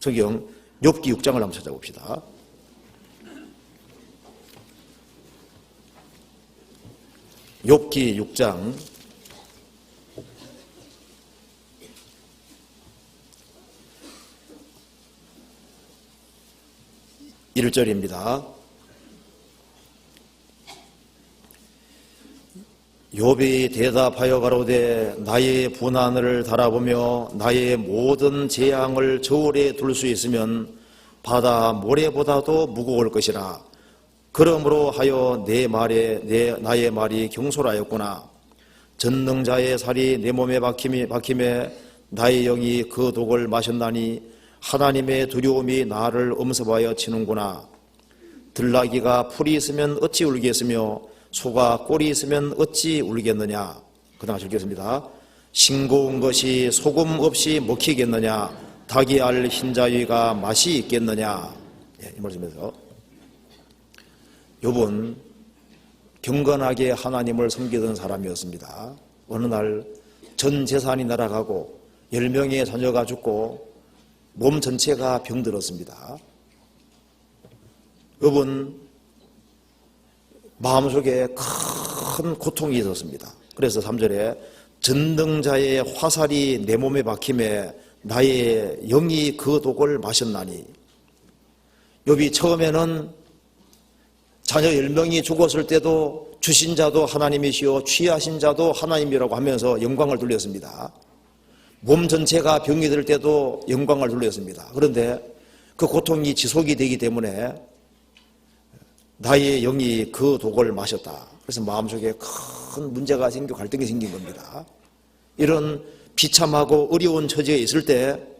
성경 욥기 6장을 한번 찾아봅시다. 욥기 6장 1절입니다. 욥이 대답하여 가로되 나의 분한을 달아보며 나의 모든 재앙을 저울에 둘 수 있으면 바다 모래보다도 무거울 것이라. 그러므로 하여 내 말에 내 나의 말이 경솔하였구나. 전능자의 살이 내 몸에 박힘이 박힘에 나의 영이 그 독을 마셨나니 하나님의 두려움이 나를 엄습하여 치는구나. 들나귀가 풀이 있으면 어찌 울겠으며 소가 꼴이 있으면 어찌 울겠느냐? 그 다음 읽겠습니다. 싱거운 것이 소금 없이 먹히겠느냐? 닭이 알 흰자위가 맛이 있겠느냐? 예, 이 말씀에서. 욥은 경건하게 하나님을 섬기던 사람이었습니다. 어느 날 전 재산이 날아가고 열 명의 자녀가 죽고 몸 전체가 병들었습니다. 욥은 마음속에 큰 고통이 있었습니다. 그래서 3절에 전등자의 화살이 내 몸에 박힘에 나의 영이 그 독을 마셨나니 욥이 처음에는 자녀 10명이 죽었을 때도 주신 자도 하나님이시오 취하신 자도 하나님이라고 하면서 영광을 돌렸습니다. 몸 전체가 병이 들 때도 영광을 돌렸습니다. 그런데 그 고통이 지속이 되기 때문에 나의 영이 그 독을 마셨다. 그래서 마음속에 큰 문제가 생겨 갈등이 생긴 겁니다. 이런 비참하고 어려운 처지에 있을 때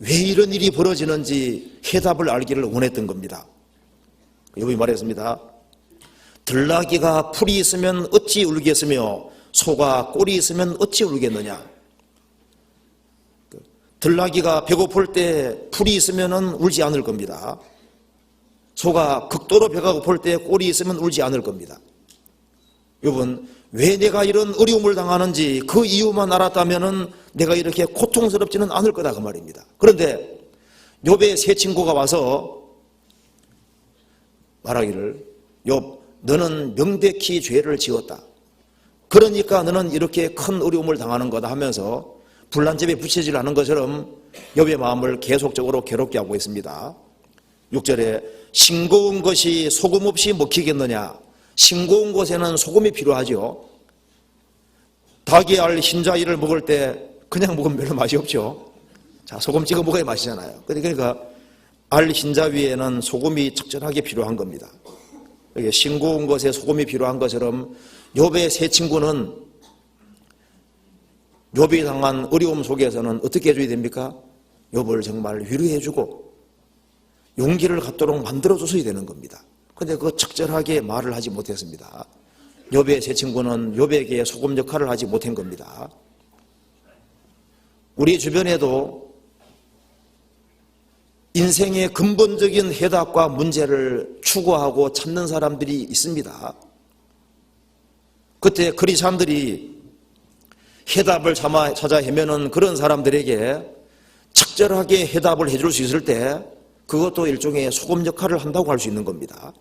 왜 이런 일이 벌어지는지 해답을 알기를 원했던 겁니다. 여기 말했습니다. 들나귀가 풀이 있으면 어찌 울겠으며 소가 꼴이 있으면 어찌 울겠느냐. 들나귀가 배고플 때 풀이 있으면 울지 않을 겁니다. 소가 극도로 배가 고플 때 꼴이 있으면 울지 않을 겁니다. 여러분, 왜 내가 이런 어려움을 당하는지 그 이유만 알았다면 내가 이렇게 고통스럽지는 않을 거다 그 말입니다. 그런데 욥의 세 친구가 와서 말하기를 욥 너는 명백히 죄를 지었다. 그러니까 너는 이렇게 큰 어려움을 당하는 거다 하면서 불난집에 붙이질 않은 것처럼 욥의 마음을 계속적으로 괴롭게 하고 있습니다. 6절에 싱거운 것이 소금 없이 먹히겠느냐? 싱거운 것에는 소금이 필요하죠 닭이 알 흰자위를 먹을 때 그냥 먹으면 별로 맛이 없죠. 자 소금 찍어 먹어야 맛이잖아요. 그러니까 알 흰자 위에는 소금이 적절하게 필요한 겁니다. 싱거운 것에 소금이 필요한 것처럼 욥의 세 친구는 욥이 당한 어려움 속에서는 어떻게 해줘야 됩니까? 욥을 정말 위로해주고 용기를 갖도록 만들어줘서야 되는 겁니다. 근데 그 적절하게 말을 하지 못했습니다. 욥의 세 친구는 욥에게 소금 역할을 하지 못한 겁니다. 우리 주변에도 인생의 근본적인 해답과 문제를 추구하고 찾는 사람들이 있습니다. 그때 크리스찬들이 해답을 찾아 헤매는 그런 사람들에게 적절하게 해답을 해줄 수 있을 때 그것도 일종의 소금 역할을 한다고 할 수 있는 겁니다.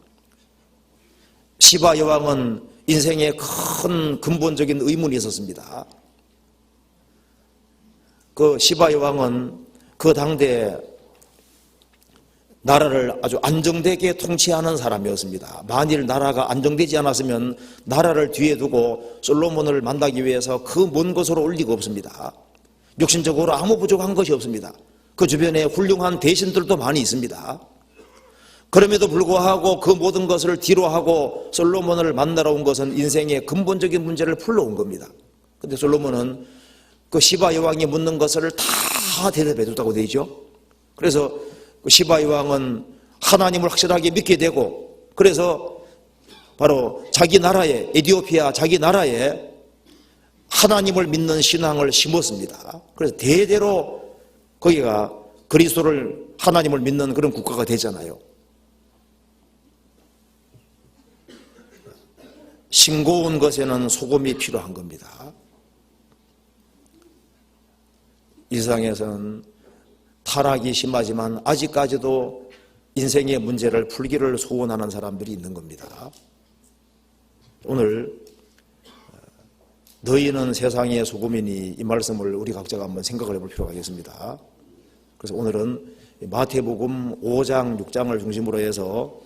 시바 여왕은 인생에 큰 근본적인 의문이 있었습니다. 그 시바 여왕은 그 당대 나라를 아주 안정되게 통치하는 사람이었습니다. 만일 나라가 안정되지 않았으면 나라를 뒤에 두고 솔로몬을 만나기 위해서 그 먼 곳으로 올 리가 없습니다. 육신적으로 아무 부족한 것이 없습니다. 그 주변에 훌륭한 대신들도 많이 있습니다. 그럼에도 불구하고 그 모든 것을 뒤로 하고 솔로몬을 만나러 온 것은 인생의 근본적인 문제를 풀러 온 겁니다. 근데 솔로몬은 그 시바 여왕이 묻는 것을 다 대답해 줬다고 되죠. 그래서 그 시바 여왕은 하나님을 확실하게 믿게 되고 그래서 바로 자기 나라에 에디오피아 자기 나라에 하나님을 믿는 신앙을 심었습니다. 그래서 대대로 거기가 그리스도를 하나님을 믿는 그런 국가가 되잖아요. 싱거운 것에는 소금이 필요한 겁니다. 이 세상에서는 타락이 심하지만 아직까지도 인생의 문제를 풀기를 소원하는 사람들이 있는 겁니다. 오늘 어, 너희는 세상의 소금이니 이 말씀을 우리 각자가 한번 생각을 해볼 필요가 있겠습니다. 그래서 오늘은 마태복음 5장, 6장을 중심으로 해서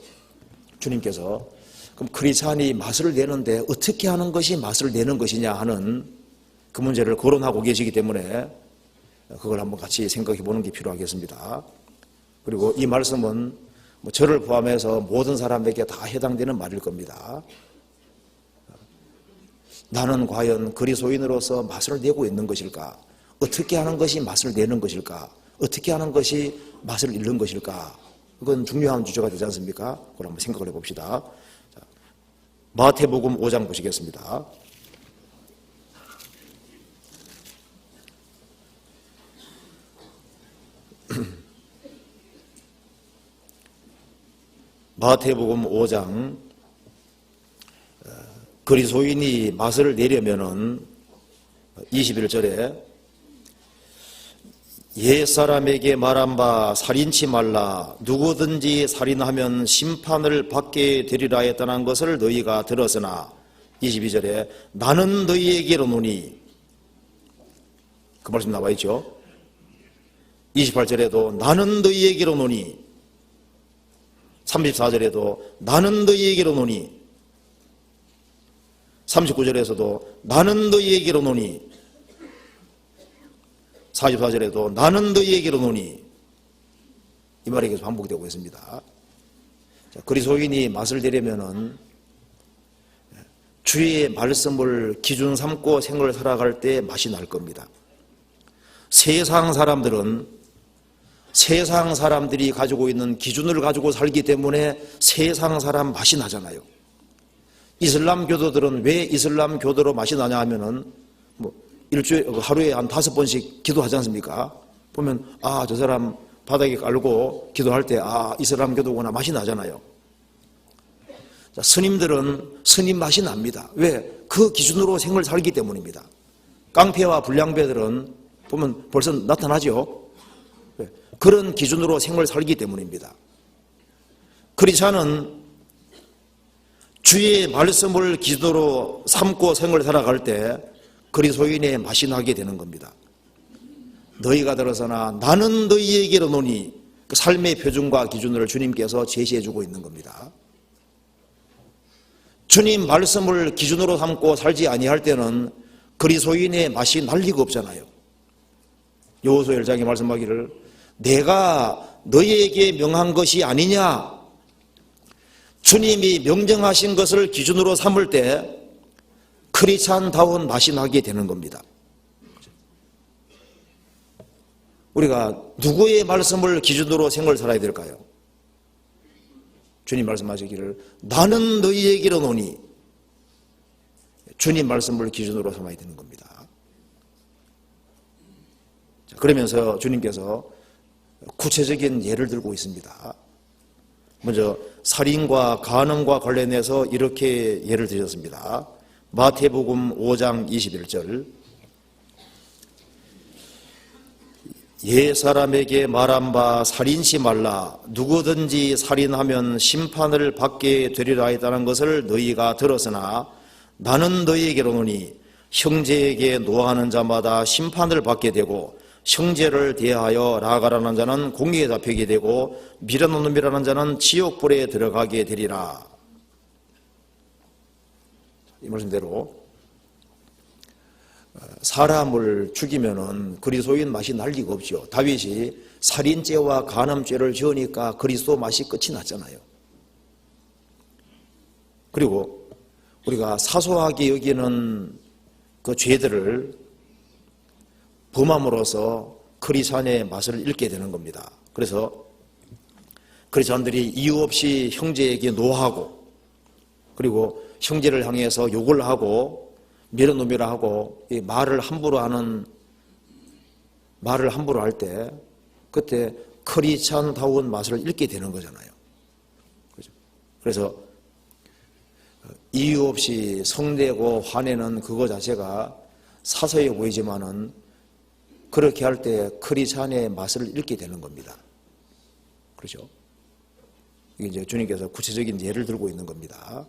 주님께서 그럼 크리스찬이 맛을 내는데 어떻게 하는 것이 맛을 내는 것이냐 하는 그 문제를 거론하고 계시기 때문에 그걸 한번 같이 생각해 보는 게 필요하겠습니다. 그리고 이 말씀은 뭐 저를 포함해서 모든 사람에게 다 해당되는 말일 겁니다. 나는 과연 그리스도인으로서 맛을 내고 있는 것일까? 어떻게 하는 것이 맛을 내는 것일까? 어떻게 하는 것이 맛을 잃는 것일까? 그건 중요한 주제가 되지 않습니까? 그걸 한번 생각을 해봅시다. 자, 마태복음 5장 보시겠습니다. 마태복음 5장 어, 그리스도인이 맛을 내려면은 21절에 옛 사람에게 말한 바 살인치 말라. 누구든지 살인하면 심판을 받게 되리라 했다는 것을 너희가 들었으나. 22절에 나는 너희에게로 노니. 그 말씀 나와 있죠. 28절에도 나는 너희에게로 노니. 34절에도 나는 너희에게로 노니 39절에서도 나는 너희에게로 노니 44절에도 나는 너희에게로 노니 이 말이 계속 반복되고 있습니다. 자, 그리스도인이 맛을 내려면은 주의 말씀을 기준 삼고 생을 살아갈 때 맛이 날 겁니다. 세상 사람들은 세상 사람들이 가지고 있는 기준을 가지고 살기 때문에 세상 사람 맛이 나잖아요. 이슬람 교도들은 왜 이슬람 교도로 맛이 나냐 하면은 뭐 일주일 하루에 한 다섯 번씩 기도하지 않습니까? 보면 아 저 사람 바닥에 깔고 기도할 때 아 이슬람 교도구나 맛이 나잖아요. 자, 스님들은 스님 맛이 납니다. 왜? 그 기준으로 생을 살기 때문입니다. 깡패와 불량배들은 보면 벌써 나타나죠. 왜? 그런 기준으로 생을 살기 때문입니다. 크리스찬은 주의 말씀을 기준으로 삼고 생을 살아갈 때 그리스도인의 맛이 나게 되는 겁니다. 너희가 들어서나 나는 너희에게로 노니 그 삶의 표준과 기준을 주님께서 제시해 주고 있는 겁니다. 주님 말씀을 기준으로 삼고 살지 아니할 때는 그리스도인의 맛이 날 리가 없잖아요. 여호수 1장에 말씀하기를 내가 너희에게 명한 것이 아니냐 주님이 명령하신 것을 기준으로 삼을 때 크리스찬다운 맛이 나게 되는 겁니다. 우리가 누구의 말씀을 기준으로 생을 살아야 될까요? 주님 말씀하시기를 나는 너희에게로 노니 주님 말씀을 기준으로 삼아야 되는 겁니다. 자, 그러면서 주님께서 구체적인 예를 들고 있습니다. 먼저 살인과 간음과 관련해서 이렇게 예를 드렸습니다. 마태복음 5장 21절 옛 사람에게 말한 바 살인시 말라 누구든지 살인하면 심판을 받게 되리라 했다는 것을 너희가 들었으나 나는 너희에게로 노니 형제에게 노하는 자마다 심판을 받게 되고 형제를 대하여 나아가라는 자는 공의에 잡히게 되고 미련한 놈이라는 자는 지옥불에 들어가게 되리라 이 말씀대로 사람을 죽이면은 그리스도인 맛이 날 리가 없죠. 다윗이 살인죄와 간음죄를 지으니까 그리스도 맛이 끝이 났잖아요. 그리고 우리가 사소하게 여기는 그 죄들을 범함으로써 크리스찬의 맛을 잃게 되는 겁니다. 그래서 크리스찬들이 이유 없이 형제에게 노하고 그리고 형제를 향해서 욕을 하고 밀어놓으라 하고 말을 함부로 하는 말을 함부로 할 때 그때 크리찬다운 맛을 잃게 되는 거잖아요. 그래서 이유 없이 성내고 화내는 그거 자체가 사소해 보이지만은 그렇게 할 때 크리스찬의 맛을 잃게 되는 겁니다. 그렇죠? 이게 이제 주님께서 구체적인 예를 들고 있는 겁니다.